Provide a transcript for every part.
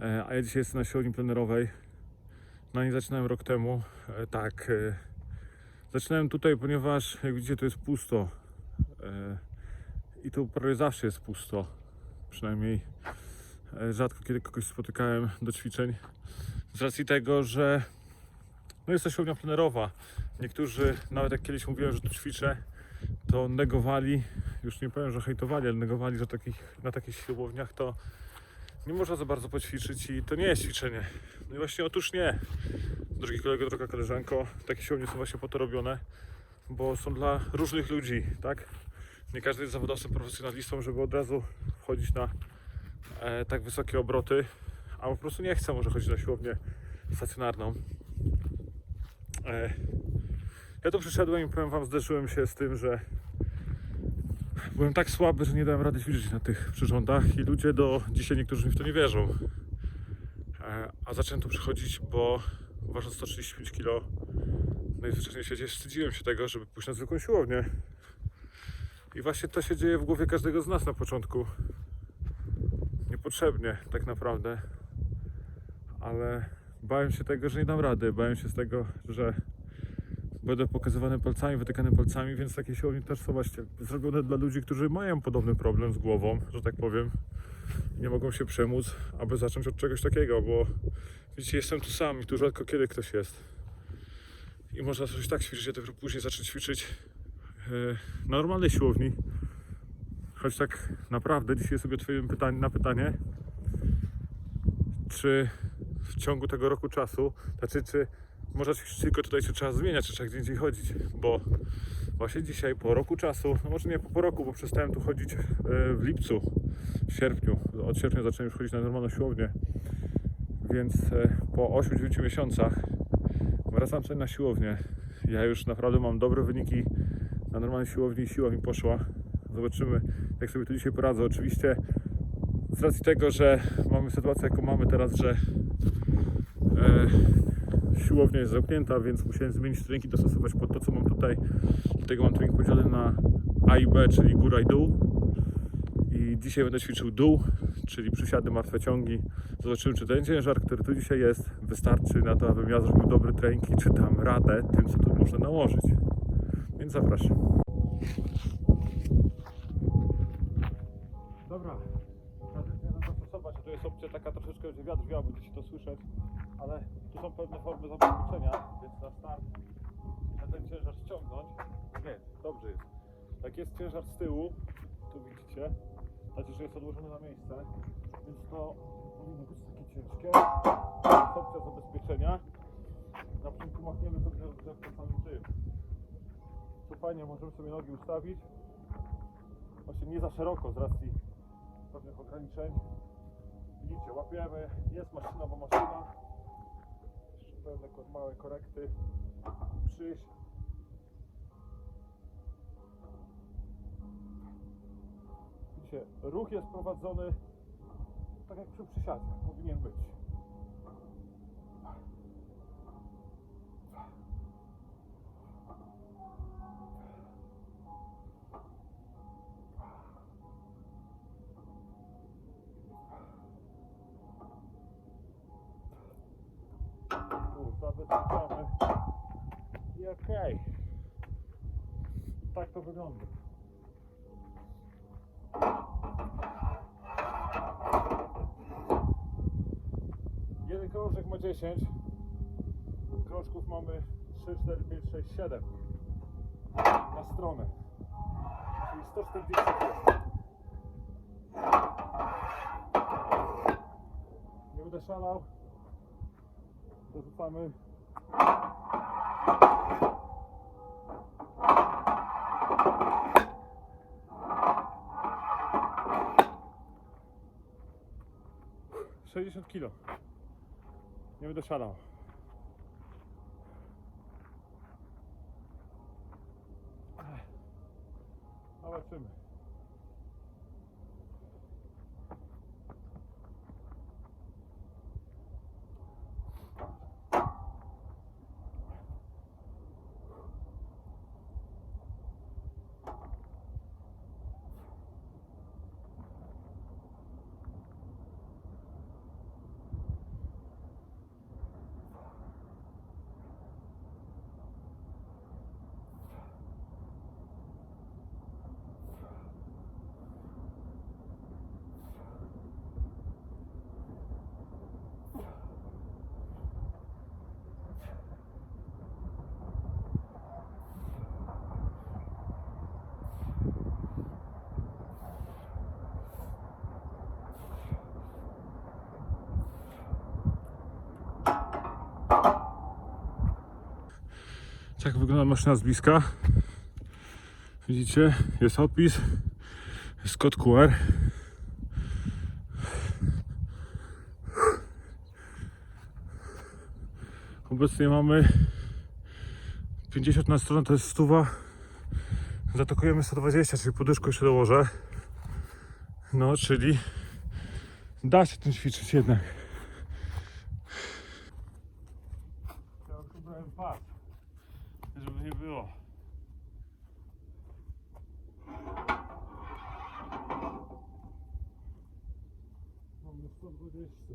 E, A ja dzisiaj jestem na siłowni plenerowej. Na niej zaczynałem rok temu. E, Tak. e, Zaczynałem tutaj, ponieważ jak widzicie, to jest pusto. I tu prawie zawsze jest pusto. Przynajmniej rzadko kiedy kogoś spotykałem do ćwiczeń. Z racji tego, że no jest to siłownia plenerowa. Niektórzy, nawet jak kiedyś mówiłem, że tu ćwiczę, to negowali, już nie powiem, że hejtowali, ale negowali, że takich, na takich siłowniach to nie można za bardzo poćwiczyć i to nie jest ćwiczenie. No i właśnie otóż nie. Drogi kolego, droga koleżanko, takie siłownie są właśnie po to robione, bo są dla różnych ludzi, tak? Nie każdy jest zawodowcem, profesjonalistą, żeby od razu wchodzić na e, tak wysokie obroty, a po prostu nie chce może chodzić na siłownię stacjonarną. E, ja tu przyszedłem i powiem Wam, zderzyłem się z tym, że byłem tak słaby, że nie dałem rady ćwiczyć na tych przyrządach i ludzie do dzisiaj niektórzy mi w to nie wierzą. E, A zacząłem tu przychodzić, bo ważąc 135 kg najzwyczajniej w świecie wstydziłem się tego, żeby pójść na zwykłą siłownię. I właśnie to się dzieje w głowie każdego z nas na początku. Niepotrzebnie tak naprawdę. Ale bałem się tego, że nie dam rady. Bałem się z tego, że będę pokazywany palcami, wytykany palcami, więc takie siłownie też są właśnie zrobione dla ludzi, którzy mają podobny problem z głową, że tak powiem. Nie mogą się przemóc, aby zacząć od czegoś takiego, bo widzicie, jestem tu sam i tu rzadko kiedy ktoś jest. I można coś tak ćwiczyć, a dopiero później zacząć ćwiczyć na normalnej siłowni. Choć tak naprawdę dzisiaj sobie odpowiem pytanie, na pytanie, czy w ciągu tego roku czasu, znaczy czy ćwiczyć tylko tutaj, czy trzeba zmieniać, czy trzeba gdzie indziej chodzić, bo właśnie dzisiaj po roku czasu, no może nie po, roku, bo przestałem tu chodzić e, w lipcu, w sierpniu, od sierpnia zacząłem już chodzić na normalną siłownię, więc e, po 8-9 miesiącach wracam tutaj na siłownię. Ja już naprawdę mam dobre wyniki na normalnej siłowni siła mi poszła. Zobaczymy, jak sobie tu dzisiaj poradzę. Oczywiście z racji tego, że mamy sytuację, jaką mamy teraz, że e, siłownia jest zamknięta, więc musiałem zmienić treningi, dostosować pod to, co mam tutaj. Dlatego mam trening podzielony na A i B, czyli góra i dół. I dzisiaj będę ćwiczył dół, czyli przysiady, martwe ciągi. Zobaczymy, czy ten ciężar, który tu dzisiaj jest, wystarczy na to, abym ja zrobił dobry trening i czy dam radę tym, co tu muszę nałożyć. Więc zapraszam. Dobra, tradycyjnie zastosować, a to jest opcja taka wiał, będziecie to słyszeć, ale tu są pewne formy zabezpieczenia, więc na start na ten ciężar ściągnąć. Nie, dobrze jest. Jak jest ciężar z tyłu, tu widzicie, znaczy, że jest odłożony na miejsce, więc to powinno być takie ciężkie. Opcja zabezpieczenia. Na początku machniemy sobie drzewko samym tym. Tu fajnie możemy sobie nogi ustawić. Właśnie nie za szeroko z racji pewnych ograniczeń. Widzicie, łapiemy, jest maszyna, bo maszyna. Jeszcze pewne małe korekty. Przyjść. Widzicie, ruch jest prowadzony tak jak przy przysiadzie powinien być. I okej. Tak to wygląda. Jeden krążek ma 10. Krążków mamy 3, 4, 5, 6, 7 na stronę. Czyli 140 kg. Nie będę szalał. Dorzucamy. Sześćdziesiąt kilo. Nie będę szalał. Tak wygląda maszyna z bliska. Widzicie, jest opis, jest kod QR. Obecnie mamy 50 na stronę, to jest stuwa. Zatokujemy 120, czyli poduszkę jeszcze dołożę. No, czyli da się tym ćwiczyć jednak. Ja tu brałem pas, żeby nie było. Mamy 120.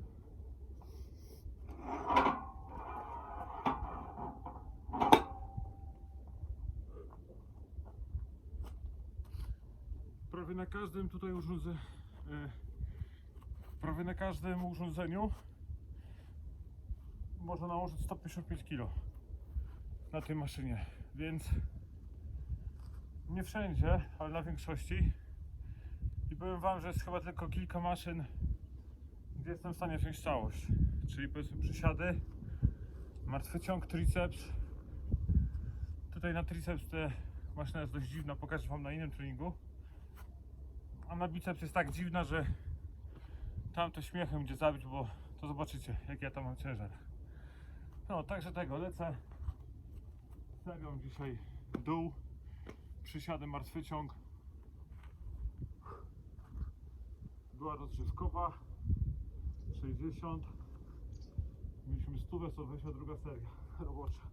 prawie na każdym tutaj urządzeniu prawie na każdym urządzeniu można nałożyć 155 kg na tej maszynie więc nie wszędzie, ale na większości i powiem wam, że jest chyba tylko kilka maszyn gdzie jestem w stanie wziąć całość. Czyli powiedzmy przysiady martwy ciąg, triceps. Tutaj na triceps te maszyna jest dość dziwna, pokażę wam na innym treningu. A na biceps jest tak dziwna, że tam to śmiechem będzie zabić, bo to zobaczycie, jaki ja tam mam ciężar. No, także tego, lecę. Serią dzisiaj dół, przysiadem martwy ciąg. Była rozgrzewkowa, 60. Mieliśmy stówę, 122 seria robocza.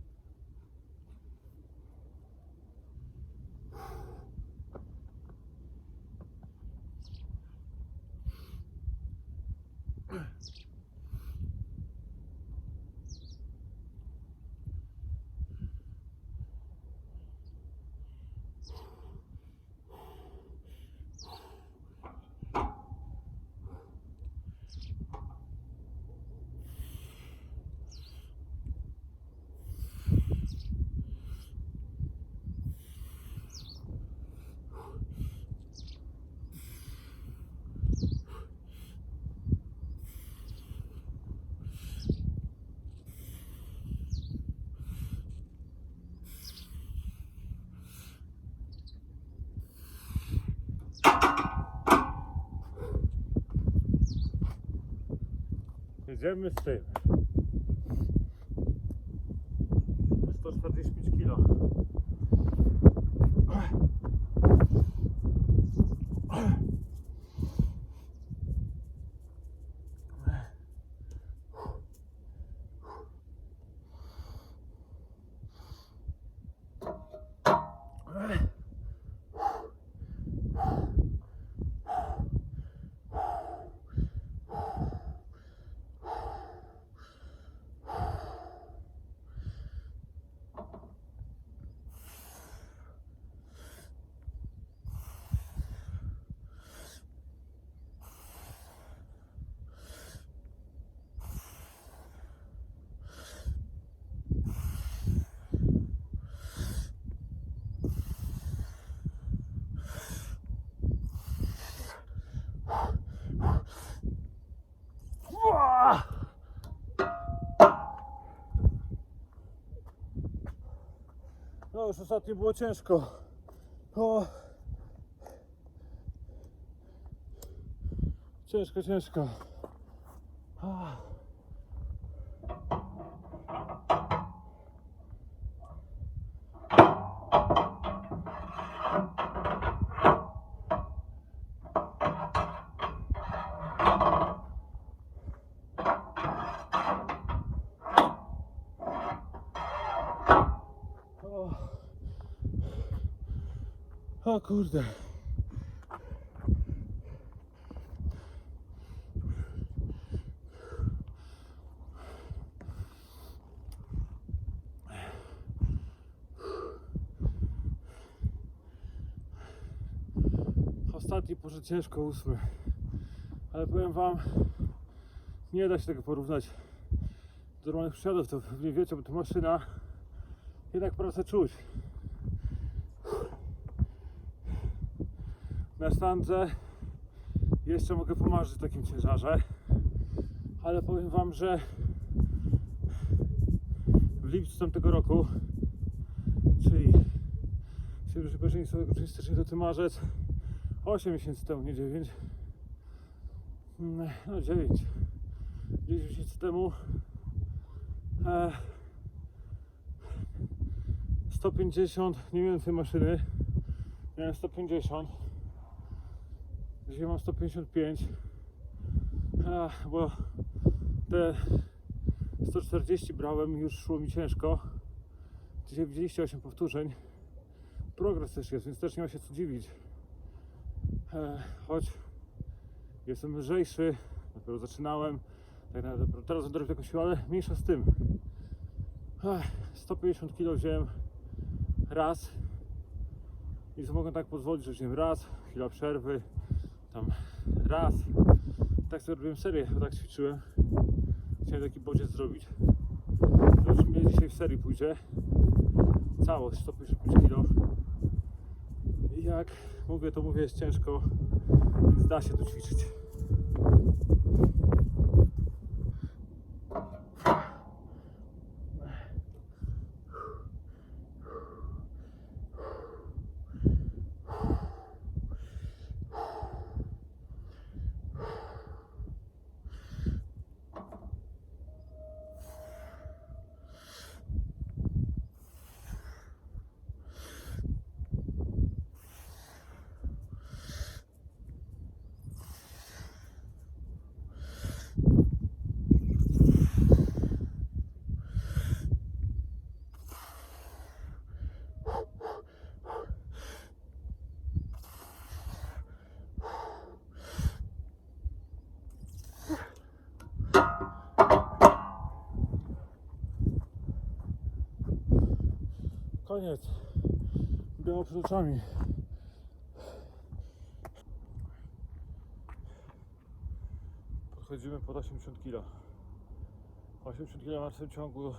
Z tym. 145 kg. No już ostatnio było ciężko. O. Ciężko, ciężko. Ah. O. o kurde. Ostatni poszedł ciężko ósmy. Ale powiem wam, nie da się tego porównać do normalnych przysiadów, to pewnie wiecie, bo to maszyna jednak proszę czuć. Na sztandze jeszcze mogę pomarzyć w takim ciężarze, ale powiem Wam, że w lipcu tamtego roku Czyli sobie od stycznia do marzec 8 miesięcy temu, nie 9. Mm, No 9. 9 miesięcy temu e, 150, nie więcej maszyny. Miałem 150. Dzisiaj mam 155. E, bo te 140 brałem już szło mi ciężko. Dzisiaj widzieliście 8 powtórzeń. Progres też jest, więc też nie ma się co dziwić. Choć jestem lżejszy, dopiero zaczynałem. Tak naprawdę teraz będę robił taką siłę, ale mniejsza z tym. Ech, 150 kg wziąłem raz i mogę tak pozwolić, że wziąłem raz, chwila przerwy, tam raz. Tak sobie robiłem serię, tak ćwiczyłem. Chciałem taki bodziec zrobić. Zobaczymy, dzisiaj w serii pójdzie. Całość 155 kg. I jak mówię, to mówię, jest ciężko, więc da się tu ćwiczyć. Koniec. Biało przed oczami. Podchodzimy pod 80 kg. 80 kg w martwym ciągu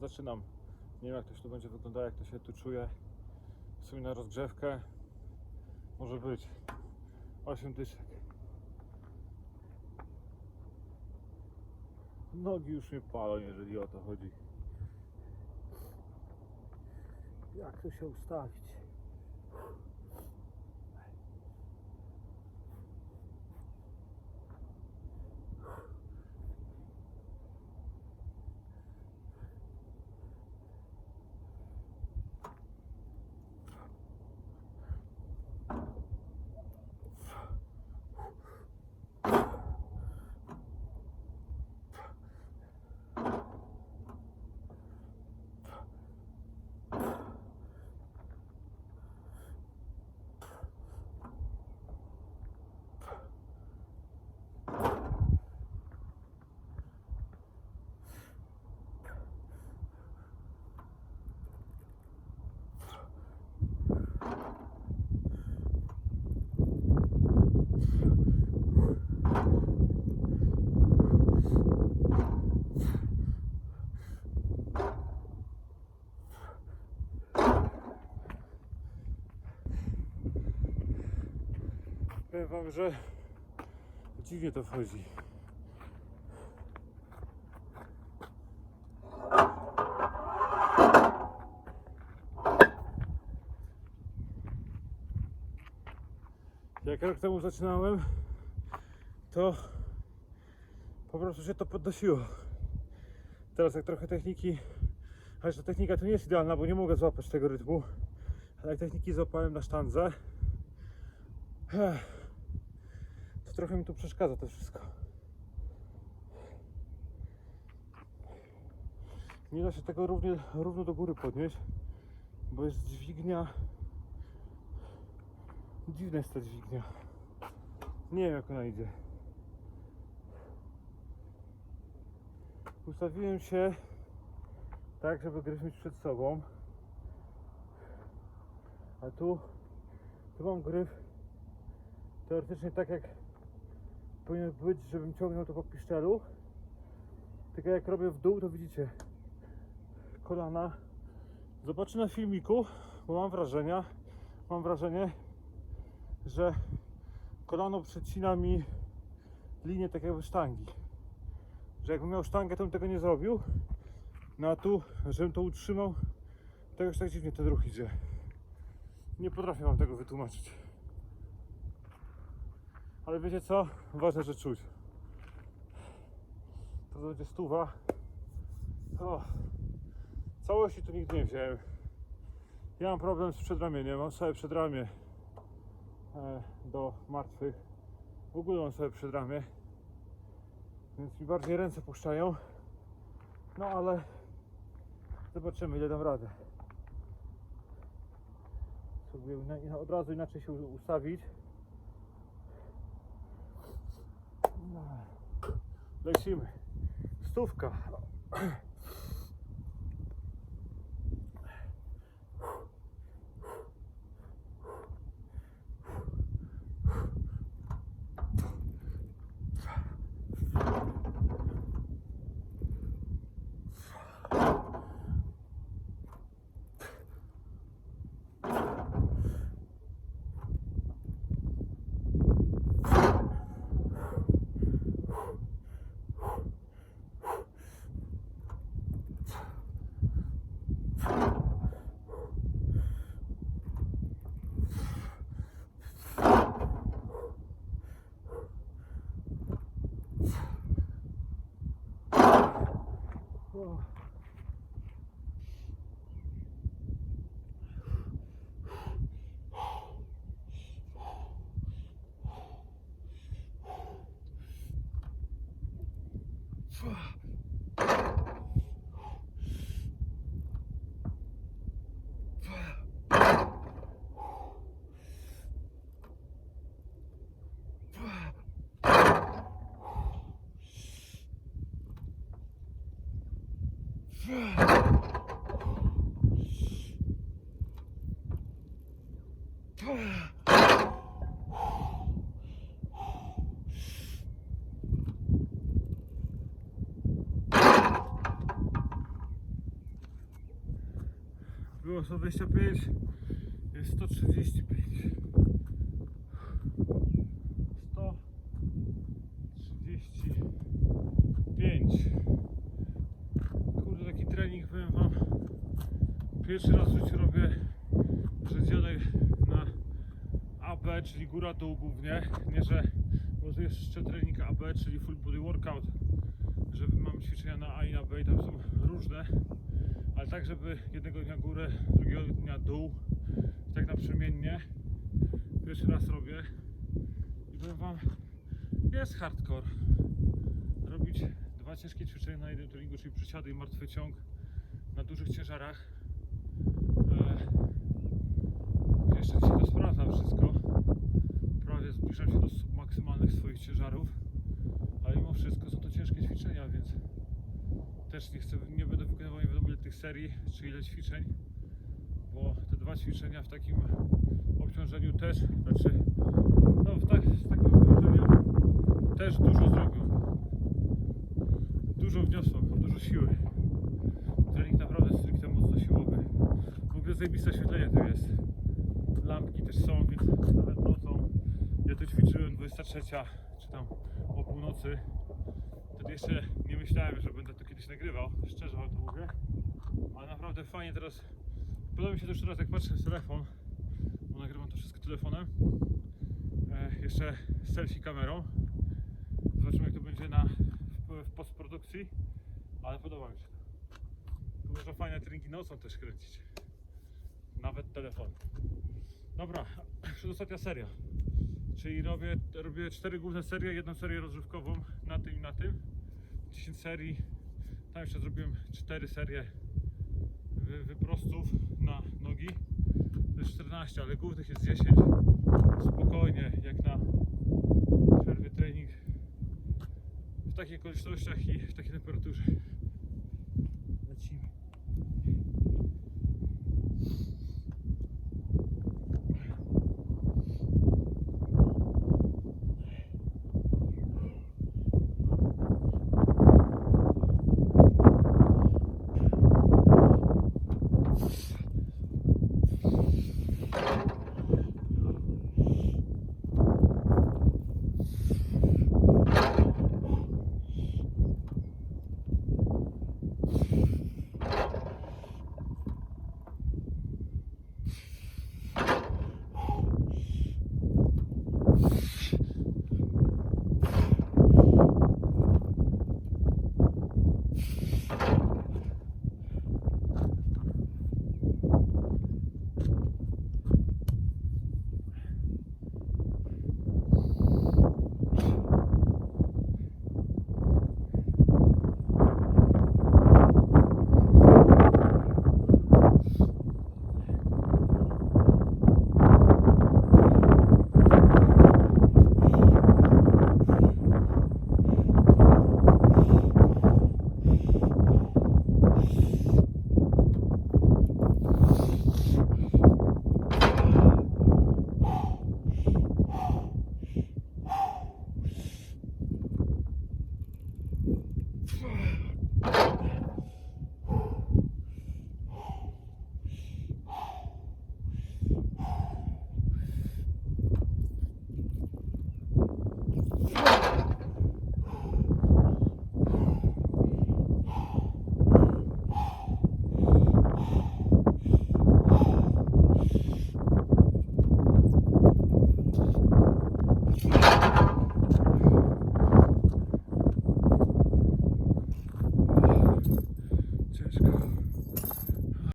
zaczynam. Nie wiem jak to się tu będzie wyglądało, jak to się tu czuję. W sumie na rozgrzewkę może być 8 dyszek. Nogi już mnie palą, jeżeli o to chodzi. Jak to się ustawić? Powiem wam, że dziwnie to wchodzi. Jak rok temu zaczynałem, to po prostu się to podnosiło. Teraz jak trochę techniki, chociaż ta technika to nie jest idealna, bo nie mogę złapać tego rytmu, ale jak techniki złapałem na sztandze, trochę mi tu przeszkadza to wszystko. Nie da się tego równie, równo do góry podnieść, bo jest dźwignia. Dziwna jest ta dźwignia. Nie wiem jak ona idzie. Ustawiłem się tak, żeby gryźć mieć przed sobą. A tu, tu mam gryf teoretycznie tak jak powinien być, żebym ciągnął to po piszczelu. Tylko jak robię w dół, to widzicie kolana. Zobaczę na filmiku, bo mam wrażenia, mam wrażenie, że kolano przecina mi linię tak jakby sztangi. Że jakbym miał sztangę, to bym tego nie zrobił. No a tu, żebym to utrzymał, To już tak dziwnie ten ruch idzie. Nie potrafię wam tego wytłumaczyć. Ale wiecie co? Ważne, że czuć. To będzie stuwa. O, całości tu nigdy nie wziąłem. Ja mam problem z przedramieniem. Mam sobie przedramię e, do martwych. W ogóle mam sobie przedramię. Więc mi bardziej ręce puszczają. No ale zobaczymy ile dam radę. Spróbuję od razu inaczej się ustawić. No. Lecimy. Stówka. O. Było 125, jest 135. 135. Kurde, taki trening, powiem wam. Pierwszy raz w życiu robię przedzielek na AB, czyli góra dół głównie. Nie, że może jeszcze trening AB, czyli full body workout, że mam ćwiczenia na A i na B i tam są różne ale tak, żeby jednego dnia górę, drugiego dnia dół, tak naprzemiennie. Pierwszy raz robię i powiem Wam, jest hardcore. Robić dwa ciężkie ćwiczenia na jednym treningu, czyli przysiady i martwy ciąg na dużych ciężarach. E, jeszcze dzisiaj to sprawdzam wszystko. Prawie zbliżam się do submaksymalnych swoich ciężarów, ale mimo wszystko są to ciężkie ćwiczenia, więc też nie chcę, nie będę wykonywał nie wiadomo ile tych serii, czy ile ćwiczeń, bo te dwa ćwiczenia w takim obciążeniu też, znaczy, no w tak, z takim obciążeniem też dużo zrobią. Dużo wniosą, dużo siły. Trening naprawdę stricte mocno siłowy. W ogóle zajebiste oświetlenie tu jest. Lampki też są, więc nawet nocą, ja tu ćwiczyłem 23, czy tam o północy, Wtedy jeszcze nie myślałem, że będę to kiedyś nagrywał, szczerze wam to mówię. Ale naprawdę fajnie teraz. Podoba mi się też teraz jak patrzę w telefon, bo nagrywam to wszystko telefonem. E, jeszcze selfie kamerą. Zobaczymy jak to będzie na, w, w postprodukcji. Ale podoba mi się to. Tu można fajne treningi nocą też kręcić. Nawet telefon. Dobra, przedostatnia seria. Czyli robię, robię cztery główne serie, jedną serię rozrywkową na tym i na tym. 10 serii. Tam jeszcze zrobiłem cztery serie wy, wyprostów na nogi. To jest 14, ale głównych jest 10. Spokojnie, jak na przerwy trening w takich okolicznościach i w takiej